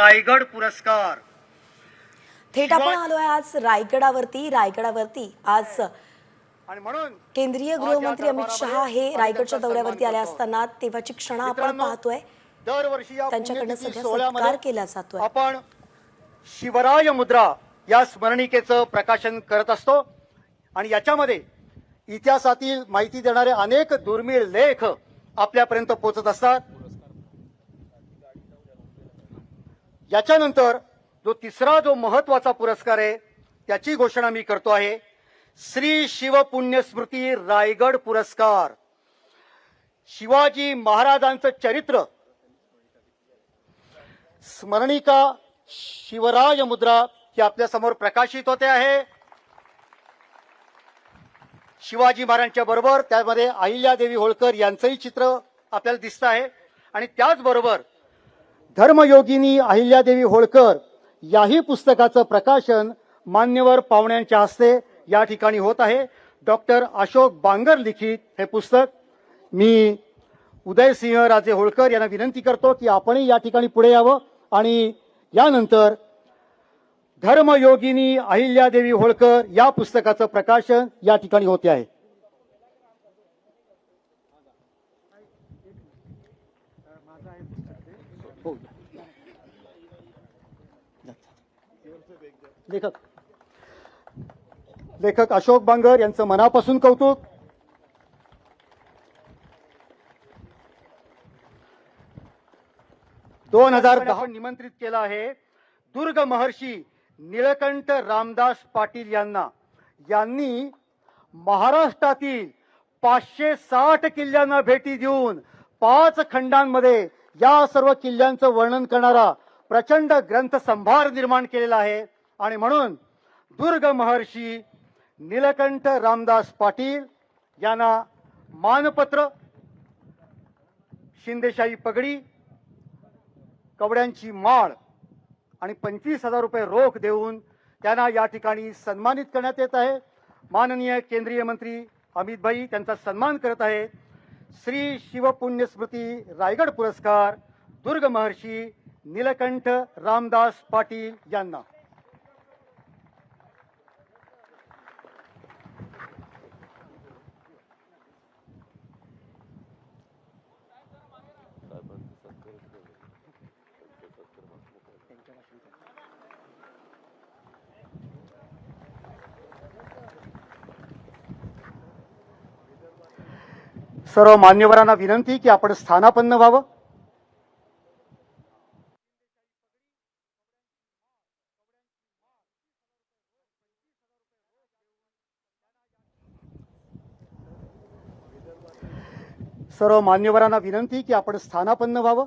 रायगड पुरस्कार. थेट आपण आलोय आज रायगडावरती रायगडावरती आज आणि म्हणून केंद्रीय गृहमंत्री अमित शहा हे रायगडच्या दौऱ्यावरती आले. असताना तेव्हाची क्षण आपण पाहतोय. दरवर्षी त्यांच्याकडनं सत्कार केला जातोय. आपण शिवराय मुद्रा या स्मरणिकेचं प्रकाशन करत असतो. आणि याच्यामध्ये इतिहासातील माहिती देणारे अनेक दुर्मिळ लेख आपल्यापर्यंत पोहोचत असतात. याच्यानंतर जो तिसरा जो महत्त्वाचा पुरस्कार आहे त्याची घोषणा मी करतो आहे. श्री शिवपुण्यस्मृती रायगड पुरस्कार. शिवाजी महाराजांचं चरित्र. स्मरणिका शिवराय मुद्रा ही आपल्यासमोर प्रकाशित होते आहे. शिवाजी महाराजांच्या बरोबर त्यामध्ये अहिल्यादेवी होळकर यांचंही चित्र आपल्याला दिसत आहे. आणि त्याचबरोबर धर्मयोगिनी अहिल्यादेवी होळकर याही पुस्तकाचं प्रकाशन मान्यवर पाहुण्यांच्या हस्ते या ठिकाणी होत आहे. डॉक्टर अशोक बांगर लिखित हे पुस्तक. मी उदयसिंह राजे होळकर यांना विनंती करतो की आपणही या ठिकाणी पुढे यावं आणि यानंतर धर्मयोगिनी अहिल्यादेवी होळकर या पुस्तकाचं प्रकाशन या ठिकाणी होते आहे. हो. लेखक. लेखक अशोक बांगर यांचं मनापासून कौतुक. दोन हजार दहा निमंत्रित केलं आहे दुर्ग महर्षी निळकंठ रामदास पाटील यांना. यांनी महाराष्ट्रातील पाचशे साठ किल्ल्यांना भेटी देऊन पाच खंडांमध्ये या सर्व किल्ल्यांचं वर्णन करणारा प्रचंड ग्रंथ संभार निर्माण केलेला आहे. आणि म्हणून दुर्ग महर्षी नीलकंठ रामदास पाटील यांना मानपत्र शिंदेशाही पगडी कवड्यांची माळ आणि पंचवीस हजार रुपये रोख देऊन त्यांना या ठिकाणी सन्मानित करण्यात येत आहे. माननीय केंद्रीय मंत्री अमित भाई त्यांचा सन्मान करत आहे श्री शिवपुण्यस्मृती रायगड पुरस्कार दुर्ग महर्षी नीलकंठ रामदास पाटील यांना. सर्व मान्यवरांना विनंती की आपण स्थानापन्न व्हावं. सर्व मान्यवरांना विनंती की आपण स्थानापन्न व्हावं.